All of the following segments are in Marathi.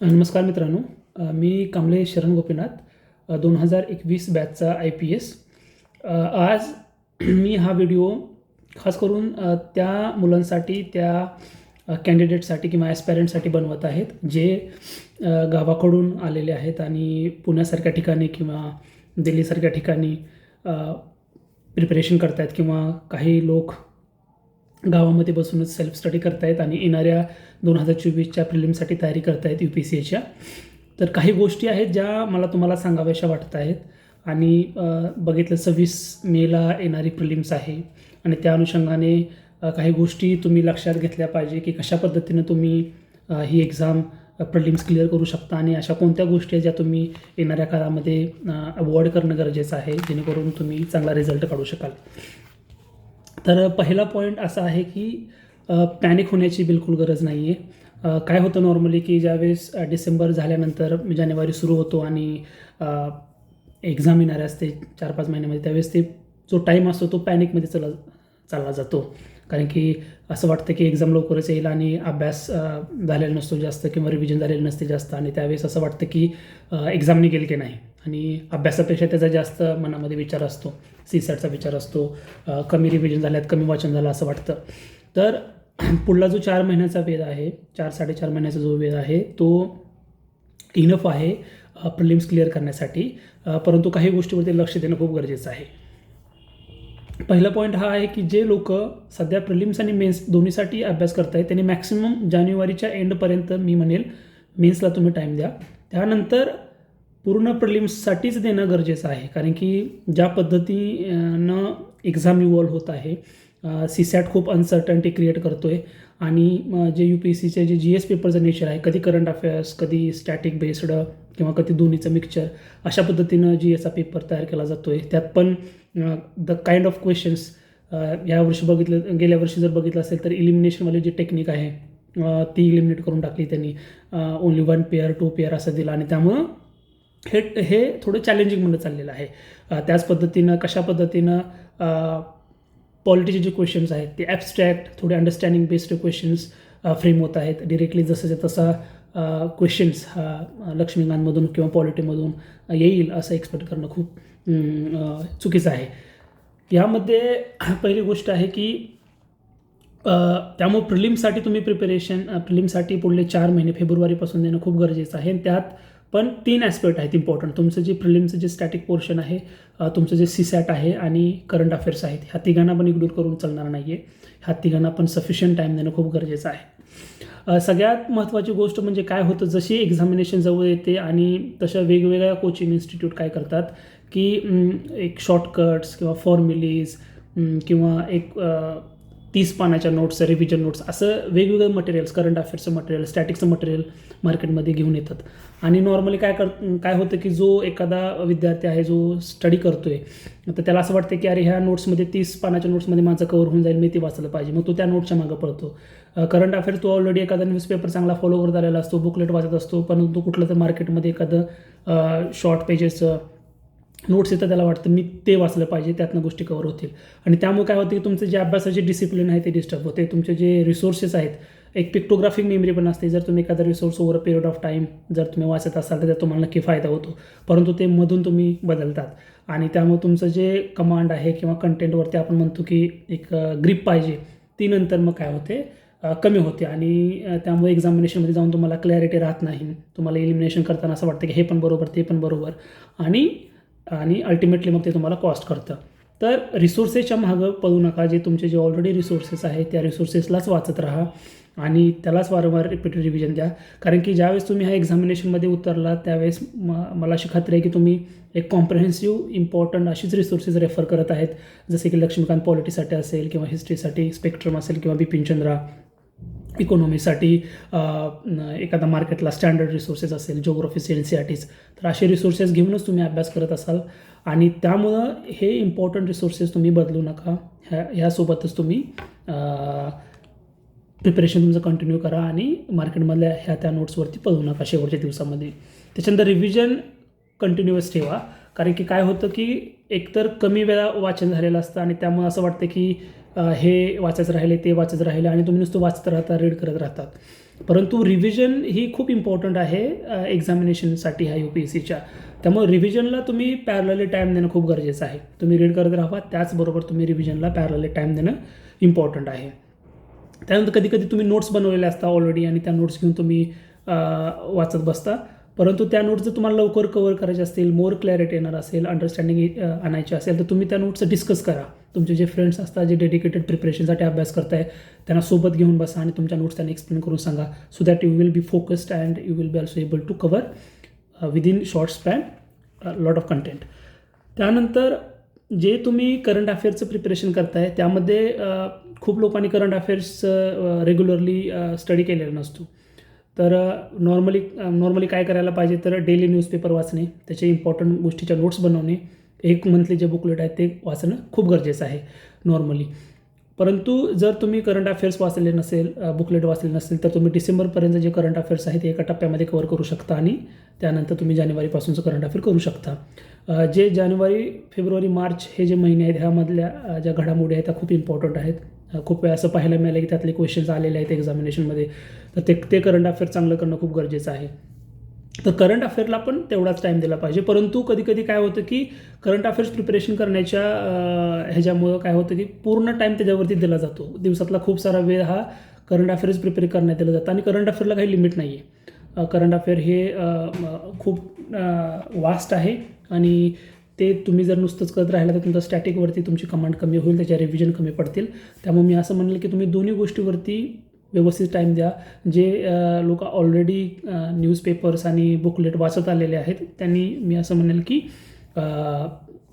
नमस्कार मित्रांनो. मी कांबळे शरण गोपीनाथ दोन हजार एकवीस बॅचचा आय पी एस आज मी हा व्हिडिओ खास करून त्या मुलांसाठी त्या कॅन्डिडेटसाठी किंवा ॲस्पॅरंटसाठी बनवत आहेत जे गावाकडून आलेले आहेत आणि पुण्यासारख्या ठिकाणी किंवा दिल्लीसारख्या ठिकाणी प्रिपरेशन करतायत किंवा काही लोक गावामध्ये बसूनच सेल्फ स्टडी करतायत आणि येणाऱ्या दोन हजार चोवीसच्या प्रिलिमसाठी तयारी करतायत यू पी सी एच्या तर काही गोष्टी आहेत ज्या मला तुम्हाला सांगाव्याशा वाटत आहेत. आणि बघितलं सव्वीस मेला येणारी प्रिलिम्स आहे. आणि त्या अनुषंगाने काही गोष्टी तुम्ही लक्षात घेतल्या पाहिजे की कशा पद्धतीनं तुम्ही ही एक्झाम प्रिलिम्स क्लिअर करू शकता आणि अशा कोणत्या गोष्टी आहेत ज्या तुम्ही येणाऱ्या काळामध्ये अवॉइड करणं गरजेचं आहे जेणेकरून तुम्ही चांगला रिझल्ट काढू शकाल. तर पहिला पॉईंट असा आहे की पॅनिक होण्याची बिलकुल गरज नाही आहे काय होतं नॉर्मली की ज्यावेळेस डिसेंबर झाल्यानंतर म्हणजे जानेवारी सुरू होतो आणि एक्झाम येणारे असते चार पाच महिन्यामध्ये त्यावेळेस ते जो टाईम असतो तो पॅनिकमध्ये चला चालला जातो. कारण की असं वाटतं की एक्झाम लवकरच येईल आणि अभ्यास झालेला नसतो जास्त किंवा रिव्हिजन झालेलं नसते जास्त आणि त्यावेळेस असं वाटतं की एक्झाम निघेल की नाही. आणि अभ्यासापेक्षा त्याचा जास्त मनामध्ये विचार असतो सी सॅटचा विचार असतो कमी रिव्हिजन झाल्यात कमी वाचन झालं असं वाटतं. तर पुढला जो चार महिन्याचा वेळ आहे चार साडेचार महिन्याचा जो वेळ आहे तो इनफ आहे प्रिलिम्स क्लिअर करण्यासाठी. परंतु काही गोष्टीवरती लक्ष देणं खूप गरजेचं आहे. पहिला पॉईंट हा आहे की जे लोक सध्या प्रिलिम्स आणि मेन्स दोन्हीसाठी अभ्यास करतायत त्यांनी मॅक्सिमम जानेवारीच्या एंडपर्यंत मी म्हणेल मेन्सला तुम्ही टाईम द्या. त्यानंतर पूर्ण प्रिलिम्ससाठीच देणं गरजेचं आहे. कारण की ज्या पद्धतीनं एक्झाम इव्हॉल्व होत आहे सी सॅट खूप अनसर्टन्टी क्रिएट करतो आहे आणि जे यू पी एस सीचे जे जी एस पेपरचं नेचर आहे कधी करंट अफेअर्स कधी स्टॅटिक बेस्ड किंवा कधी दोन्हीचं मिक्सचर अशा पद्धतीनं जी एसचा पेपर तयार केला जातो आहे त्यात पण द काइंड ऑफ क्वेश्चन्स यावर्षी बघितलं गेल्या वर्षी जर बघितलं असेल तर इलिमिनेशनवाली जी टेक्निक आहे ती इलिमिनेट करून टाकली त्यांनी. Only one pair two pair असं दिलं आणि त्यामुळं हे हे थोडं चॅलेंजिंग म्हणत चाललेलं आहे. त्याच पद्धतीनं कशा पद्धतीनं पॉलिटीचे जे क्वेश्चन्स आहेत ते ॲबस्ट्रॅक्ट थोडे अंडरस्टँडिंग बेस्ड क्वेश्चन्स फ्रेम होत आहेत. डिरेक्टली जसंच्या तसा क्वेश्चन्स हा लक्ष्मीकांतमधून किंवा पॉलिटीमधून येईल असं एक्सपेक्ट करणं खूप चुकीचं आहे. यामध्ये पहिली गोष्ट आहे की त्यामुळे प्रिलिमसाठी तुम्ही प्रिपरेशन प्रिलिमसाठी पुढले चार महिने फेब्रुवारीपासून देणं खूप गरजेचं आहे. आणि त्यात पण तीन ॲस्पेक्ट आहेत इम्पॉर्टंट तुमचं जे प्रिलिमचं जे स्टॅटिक पोर्शन आहे तुमचं जे सी सॅट आहे आणि करंट अफेअर्स आहेत ह्या तिघांना पण इग्नोर करून चालणार नाही आहे ह्या तिघांना पण सफिशियंट टाईम देणं खूप गरजेचं आहे. सगळ्यात महत्त्वाची गोष्ट म्हणजे काय होतं जशी एक्झामिनेशन जवळ येते आणि तशा वेगवेगळ्या कोचिंग इन्स्टिट्यूट काय करतात की एक शॉर्टकट्स किंवा फॉर्म्युलीज किंवा एक तीस पानाच्या नोट्स रिव्हिजन नोट्स असं वेगवेगळं मटेरियल्स करंट अफेअर्सचं मटेरियल स्टॅटिक्सचं मटेरियल मार्केटमध्ये घेऊन येतात. आणि नॉर्मली काय कर काय होतं की जो एखादा विद्यार्थी आहे जो स्टडी करतोय तर त्याला असं वाटतं की अरे ह्या नोट्समध्ये तीस पानाच्या नोट्समध्ये माझं कवर होऊन जाईल मी ते वाचलं पाहिजे. मग तो त्या नोटच्या मागं पडतो करंट अफेअर्स तो ऑलरेडी एखादा न्यूजपेपर चांगला फॉलो करत आलेला असतो बुकलेट वाचत असतो परंतु कुठलं तर मार्केटमध्ये एखादं शॉर्ट पेजेसचं नोट्स येतं त्याला वाटतं मी ते वाचलं पाहिजे त्यातनं गोष्टी कवर होतील. आणि त्यामुळे काय होतं की तुमचं जे अभ्यासाचे डिसिप्लिन आहे ते डिस्टर्ब होते. तुमचे जे रिसोर्सेस आहेत एक पिक्टोग्राफिक मेमरी पण असते. जर तुम्ही एखादा resource over a period of time जर तुम्ही वाचत असाल तर त्यात तुम्हाला नक्की फायदा होतो. परंतु ते मधून तुम्ही बदलतात. आणि त्यामुळे तुमचं जे कमांड आहे किंवा कंटेंटवरती आपण म्हणतो की एक ग्रीप पाहिजे ती नंतर मग काय होते कमी होते. आणि त्यामुळे एक्झामिनेशनमध्ये जाऊन तुम्हाला क्लॅरिटी राहत नाही. तुम्हाला इलिमिनेशन करताना असं वाटतं की हे पण बरोबर ते पण बरोबर. आणि आणि अल्टिमेटली मग ते तुम्हाला कॉस्ट करतं. तर रिसोर्सेसच्या मागं पळू नका. जे तुमचे जे ऑलरेडी रिसोर्सेस आहेत त्या रिसोर्सेसलाच वाचत राहा आणि त्यालाच वारंवार रिपीटेड रिव्हिजन द्या. कारण की ज्यावेळेस तुम्ही ह्या एक्झामिनेशनमध्ये उतरला त्यावेळेस म मला अशी खात्री आहे की तुम्ही एक कॉम्प्रिहेन्सिव्ह इम्पॉर्टंट अशीच रिसोर्सेस रेफर करत आहेत. जसे की लक्ष्मीकांत पॉलिटीसाठी असेल किंवा हिस्ट्रीसाठी स्पेक्ट्रम असेल किंवा बिपिन चंद्रा इकॉनॉमीसाठी एखादा मार्केटला स्टँडर्ड रिसोर्सेस असेल geography N C R Ts तर असे रिसोर्सेस घेऊनच तुम्ही अभ्यास करत असाल. आणि त्यामुळं हे इम्पॉर्टंट रिसोर्सेस तुम्ही बदलू नका. ह्या ह्यासोबतच तुम्ही प्रिपरेशन तुमचं कंटिन्यू करा आणि मार्केटमधल्या ह्या त्या नोट्सवरती पळू नका शेवटच्या दिवसामध्ये. त्याच्यानंतर रिव्हिजन कंटिन्युअस ठेवा. कारण की काय होतं की एकतर कमी वेळा वाचन झालेलं असतं आणि त्यामुळे असं वाटतं की हे वाचायचं राहिले ते वाचायचं राहिले आणि तुम्ही नुसतं वाचत राहता रीड करत राहतात. परंतु रिव्हिजन ही खूप इम्पॉर्टंट आहे एक्झामिनेशनसाठी ह्या यू पी एस सीच्या त्यामुळे रिव्हिजनला तुम्ही पॅरलली टाईम देणं खूप गरजेचं आहे. तुम्ही रीड करत राहा त्याचबरोबर तुम्ही रिव्हिजनला पॅरलली टाईम देणं इम्पॉर्टंट आहे. त्यानंतर कधी कधी तुम्ही नोट्स बनवलेले असता ऑलरेडी आणि त्या नोट्स घेऊन तुम्ही वाचत बसता. परंतु त्या नोट्स जर तुम्हाला लवकर कवर करायचे असतील मोर क्लॅरिटी येणार असेल अंडरस्टँडिंग आणायची असेल तर तुम्ही त्या नोट्स डिस्कस करा. तुमचे जे फ्रेंड्स असतात जे डेडिकेटेड प्रिपरेशनसाठी अभ्यास करताय त्यांना सोबत घेऊन बसा आणि तुमच्या नोट्स त्यांना एक्सप्लेन करून सांगा. So that you will be focused and you will be also able to cover within short span lot of content त्यानंतर जे तुम्ही करंट अफेअर्सचं प्रिपरेशन करताय त्यामध्ये uh, खूप लोकांनी करंट अफेअर्सचं रेग्युलरली स्टडी केलेला नसतो. तर uh, नॉर्मली नॉर्मली uh, काय करायला पाहिजे तर डेली न्यूजपेपर वाचणे त्याचे इम्पॉर्टंट गोष्टीच्या नोट्स बनवणे एक मंथली जे बुकलेट आहेत ते वाचणं खूप गरजेचं आहे नॉर्मली परंतु जर तुम्ही करंट अफेअर्स वाचले नसेल बुकलेट वाचले नसेल तर तुम्ही डिसेंबरपर्यंत जे करंट अफेअर्स आहेत ते एका टप्प्यामध्ये कवर करू शकता आणि त्यानंतर तुम्ही जानेवारीपासूनचं करंट अफेअर करू शकता. जे जानेवारी फेब्रुवारी मार्च हे जे महिने आहेत ह्यामधल्या ज्या घडामोडी आहेत त्या खूप इम्पॉर्टंट आहेत. खूप वेळा असं पाहायला मिळालं की त्यातले क्वेश्चन्स आलेले आहेत एक्झामिनेशनमध्ये तर ते ते करंट अफेअर चांगलं करणं खूप गरजेचं आहे. तर करंट अफेअरला पण तेवढाच टाईम दिला पाहिजे. परंतु कधी कधी काय होतं की करंट अफेअर्स प्रिपरेशन करण्याच्या ह्याच्यामुळं काय होतं की पूर्ण टाईम त्याच्यावरती दिला जातो. दिवसातला खूप सारा वेळ हा करंट अफेअर्स प्रिपेअर करण्यात दिला जातो. आणि करंट अफेअरला काही लिमिट नाही आहे करंट अफेअर हे खूप वास्ट आहे. आणि ते तुम्ही जर नुसतंच करत राहिला तर तुमचं स्टॅटिकवरती तुमची कमांड कमी होईल त्याच्या रिव्हिजन कमी पडतील. त्यामुळे मी असं म्हणेल की तुम्ही दोन्ही गोष्टीवरती व्यवस्थित टाईम द्या. जे लोक ऑलरेडी न्यूजपेपर्स आणि बुकलेट वाचत आलेले आहेत त्यांनी मी असं म्हणेल की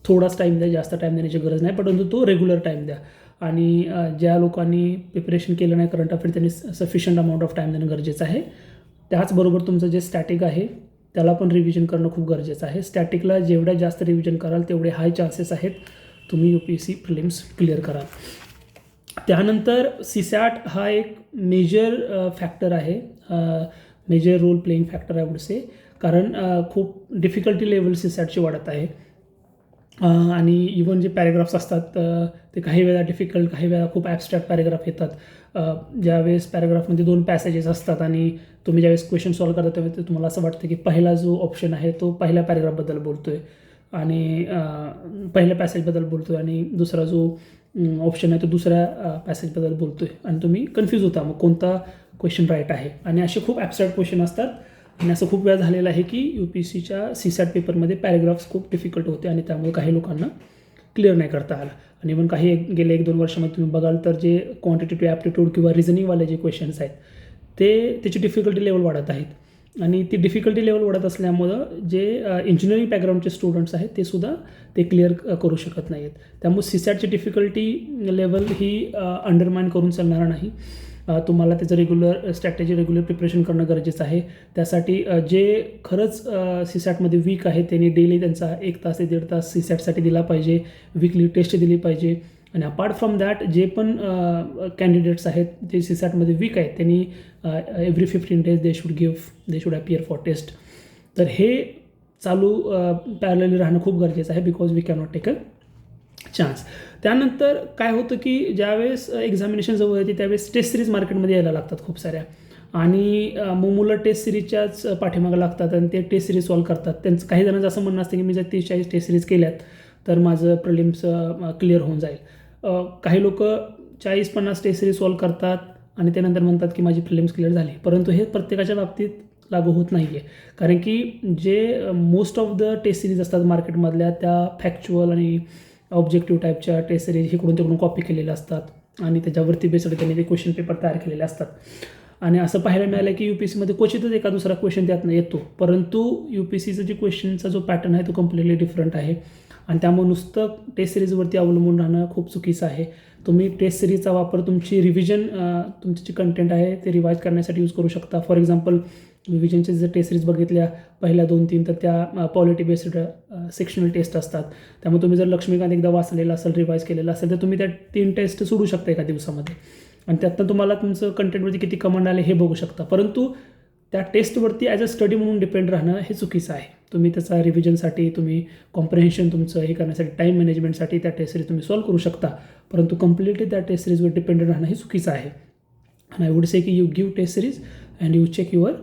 थोडाच टाईम द्या जास्त टाईम देण्याची गरज नाही परंतु तो रेग्युलर टाईम द्या. आणि ज्या लोकांनी प्रिपरेशन केलं नाही करंट अफेअर त्यांनी सफिशियंट अमाऊंट ऑफ टाईम देणं गरजेचं आहे. त्याचबरोबर तुमचं जे स्टॅटिक आहे त्याला पण रिव्हिजन करणं खूप गरजेचं आहे. स्टॅटिकला जेवढ्या जास्त रिव्हिजन कराल तेवढे हाय चान्सेस आहेत. तुम्ही U P S C prelims clear कराल. त्यानंतर सीसॅट हा एक मेजर फॅक्टर uh, आहे. मेजर रोल प्लेइंग फॅक्टर आहे वुड से कारण uh, खूप डिफिकल्टी लेवल सीसॅटची वाढत आहे. Uh, आणि इवन जे पॅरेग्राफ्स असतात ते काही वेळा डिफिकल्ट काही वेळा खूप ॲबस्ट्रॅक्ट पॅरेग्राफ येतात. ज्यावेळेस पॅरेग्राफमध्ये दोन पॅसेजेस असतात आणि तुम्ही ज्यावेळेस क्वेश्चन सॉल्व करता त्यावेळेस तुम्हाला असं वाटतं की पहिला जो ऑप्शन आहे तो पहिल्या पॅरेग्राफबद्दल बोलतो आहे आणि पहिल्या पॅसेजबद्दल बोलतो आहे आणि दुसरा जो ऑप्शन आहे तो दुसऱ्या पॅसेजबद्दल बोलतो आहे आणि तुम्ही कन्फ्यूज होता मग कोणता क्वेश्चन राईट आहे? आणि असे खूप ॲबस्ट्रॅक्ट क्वेश्चन असतात. आणि असं खूप वेळा झालेलं आहे की यू पी सीच्या सी सॅट पेपरमध्ये पॅरेग्राफ्स खूप डिफिकल्ट होते आणि त्यामुळे काही लोकांना क्लिअर नाही करता आला. आणि इव्हन काही एक गेले एक दोन वर्षामध्ये तुम्ही बघाल तर जे क्वांटिटेटिव्ह ॲप्टिट्यूड किंवा रिझनिंगवाले जे क्वेश्चन्स आहेत ते त्याची डिफिकल्टी लेवल वाढत आहेत. आणि ती डिफिकल्टी लेवल वाढत असल्यामुळं जे इंजिनिअरिंग बॅकग्राऊंडचे स्टुडंट्स आहेत ते सुद्धा ते क्लिअर करू शकत नाही आहेत त्यामुळे सीसॅटची डिफिकल्टी लेवल ही अंडरमाइन करून चालणार नाही. तुम्हाला त्याचं रेग्युलर स्ट्रॅटेजी रेग्युलर प्रिपरेशन करणं गरजेचं आहे. त्यासाठी जे खरंच सीसॅटमध्ये वीक आहे त्यांनी डेली त्यांचा एक तास ते दीड तास सीसॅटसाठी दिला पाहिजे. वीकली टेस्ट दिली पाहिजे. आणि अपार्ट फ्रॉम दॅट जे पण कॅन्डिडेट्स आहेत जे सी सॅटमध्ये वीक आहेत त्यांनी every fifteen days they should give they should appear for test तर हे चालू पॅरलली राहणं खूप गरजेचं आहे because we cannot take a chance त्यानंतर काय होतं की ज्यावेळेस एक्झामिनेशन जवळ येते त्यावेळेस टेस्ट सिरीज मार्केटमध्ये यायला लागतात खूप साऱ्या. आणि मग मुलं टेस्ट सिरीजच्याच पाठीमागं लागतात आणि ते टेस्ट सिरीज सॉल्व करतात. त्यांचं काही जणांचं असं म्हणणं असतं की मी जर तीस चाळीस टेस्ट सिरीज केल्यात तर माझं प्रलिम्स क्लिअर होऊन जाईल. काही लोक चाळीस पन्नास टेस्ट सिरीज सॉल्व करतात आणि त्यानंतर म्हणतात की माझी प्रिलिम्स क्लिअर झाली. परंतु हे प्रत्येकाच्या बाबतीत लागू होत नाही आहे कारण की जे most of the test series असतात मार्केटमधल्या त्या फॅक्च्युअल आणि ऑब्जेक्टिव्ह टाईपच्या टेस्ट सिरीज इकडून तिकडून कॉपी केलेल्या असतात. आणि त्याच्यावरती बेसड त्यांनी ते क्वेश्चन पेपर तयार केलेले असतात. आणि असं पाहायला मिळालं की यू पी सीमध्ये क्वचितच एका दुसरा क्वेश्चन त्यातनं येतो. परंतु यू पी सीचं जे क्वेश्चनचा जो पॅटर्न आहे तो कम्प्लिटली डिफरंट आहे. आणि त्यामुळे नुसतं टेस्ट सिरीजवरती अवलंबून राहणं खूप चुकीचं आहे. तुम्ही टेस्ट सिरीजचा वापर तुमची रिव्हिजन तुमची जी कंटेंट आहे ते रिवाईज करण्यासाठी यूज करू शकता. फॉर एक्झाम्पल रिव्हिजनचे जर टेस्ट सिरीज बघितल्या पहिल्या दोन तीन तर त्या पॉलिटी बेस्ड सेक्शनल टेस्ट असतात. त्यामुळे तुम्ही जर लक्ष्मीकांत एकदा वाचलेला असेल रिवाईज केलेला असेल तर तुम्ही त्या तीन टेस्ट सोडू शकता एका दिवसामध्ये. आणि त्यातनं तुम्हाला तुमचं कंटेंटवरती किती कमांड आले हे बघू शकता. परंतु त्या टेस्टवरती ॲज अ स्टडी म्हणून डिपेंड राहणं हे चुकीचं आहे. तुम्ही त्याचा रिव्हिजनसाठी तुम्ही कॉम्प्रिहेन्शन तुमचं हे करण्यासाठी टाईम मॅनेजमेंटसाठी त्या टेस्ट सिरीज तुम्ही सॉल्व करू शकता. परंतु कम्प्लिटली त्या टेस्ट सिरीजवर डिपेंडेंट राहणं हे चुकीचं आहे. And आय वुड से की you give test series and you check your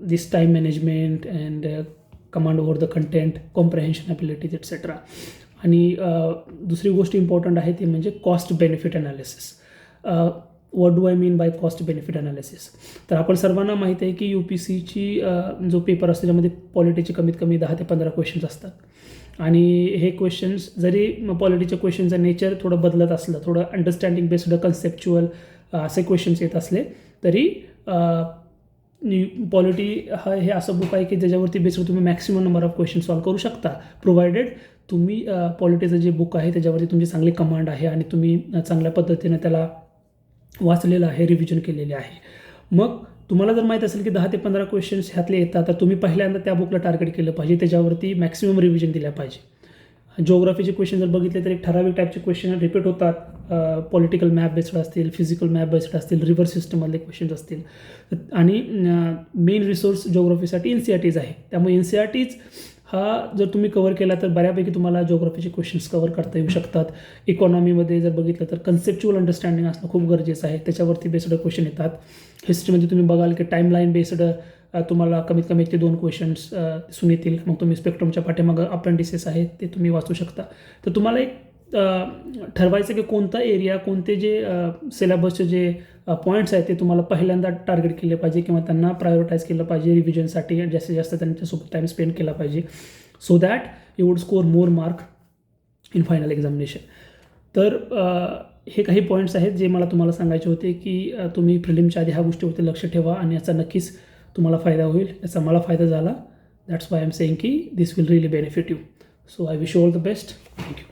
this time management and command uh, the content uh, the abilities comprehension आणि uh, दुसरी गोष्ट इम्पॉर्टंट आहे ती म्हणजे cost benefit analysis what do I mean by cost benefit analysis तर आपण सर्वांना माहीत आहे की यू पी सीची जो पेपर असतो त्याच्यामध्ये पॉलिटीचे कमीत कमी दहा ते पंधरा क्वेश्चन्स असतात. आणि हे क्वेश्चन्स जरी पॉलिटीच्या क्वेश्चनचं नेचर थोडं बदलत असलं थोडं अंडरस्टँडिंग बेस्ड कन्सेप्च्युअल असे क्वेश्चन्स येत असले तरी पॉलिटी हा हे असं बुक आहे की ज्याच्यावरती बेसवर तुम्ही maximum number of question solve करू शकता. प्रोव्हायडेड तुम्ही पॉलिटीचं जे बुक आहे त्याच्यावरती तुमची चांगली कमांड आहे आणि तुम्ही चांगल्या पद्धतीने त्याला वाचलेलं आहे रिव्हिजन केलेले आहे. मग तुम्हाला जर माहीत असेल की दहा ते पंधरा क्वेश्चन्स ह्यातले येतात तर तुम्ही पहिल्यांदा त्या बुकला टार्गेट केलं पाहिजे. त्याच्यावरती मॅक्सिमम रिव्हिजन दिल्या पाहिजे. जिओग्राफीचे क्वेश्चन जर बघितले तर एक ठराविक टाईपचे क्वेश्चन रिपीट होतात. पॉलिटिकल मॅप बेस्ड असतील फिजिकल मॅप बेस्ड असतील रिव्हर सिस्टममधले क्वेश्चन्स असतील. आणि मेन रिसोर्स जिओग्राफीसाठी एन सी आर टीज आहे. त्यामुळे एन सी आर टीज हा जर तुम्ही कवर केला तर बऱ्यापैकी तुम्हाला जिओग्राफीचे क्वेश्चन्स कवर करता येऊ शकतात. इकॉनॉमीमध्ये जर बघितलं तर कन्सेप्च्युअल अंडरस्टँडिंग असणं खूप गरजेचं आहे. त्याच्यावरती बेस्ड क्वेश्चन येतात. हिस्ट्रीमध्ये तुम्ही बघाल की टाईमलाईन बेस्ड तुम्हाला कमीत कमी एक ते दोन क्वेश्चन्स दिसून येतील. मग तुम्ही स्पेक्ट्रमच्या पाठीमागं अपेंडिसेस आहेत ते तुम्ही वाचू शकता. तर तुम्हाला एक ठरवायचं की कोणता एरिया कोणते जे सिलेबसचे जे पॉईंट्स आहेत ते तुम्हाला पहिल्यांदा टार्गेट केले पाहिजे किंवा त्यांना प्रायोरिटाईज केलं पाहिजे रिव्हिजनसाठी जास्तीत जास्त त्यांच्यासोबत टाईम स्पेंड केला पाहिजे. So that you would score more mark in final examination तर हे काही पॉईंट्स आहेत जे मला तुम्हाला सांगायचे होते की तुम्ही प्रिलिमच्या आधी ह्या गोष्टीवरती लक्ष ठेवा आणि याचा नक्कीच तुम्हाला फायदा होईल. याचा मला फायदा झाला. दॅट्स वाय एम सेईंग की this will really benefit you so I wish you all the best thank you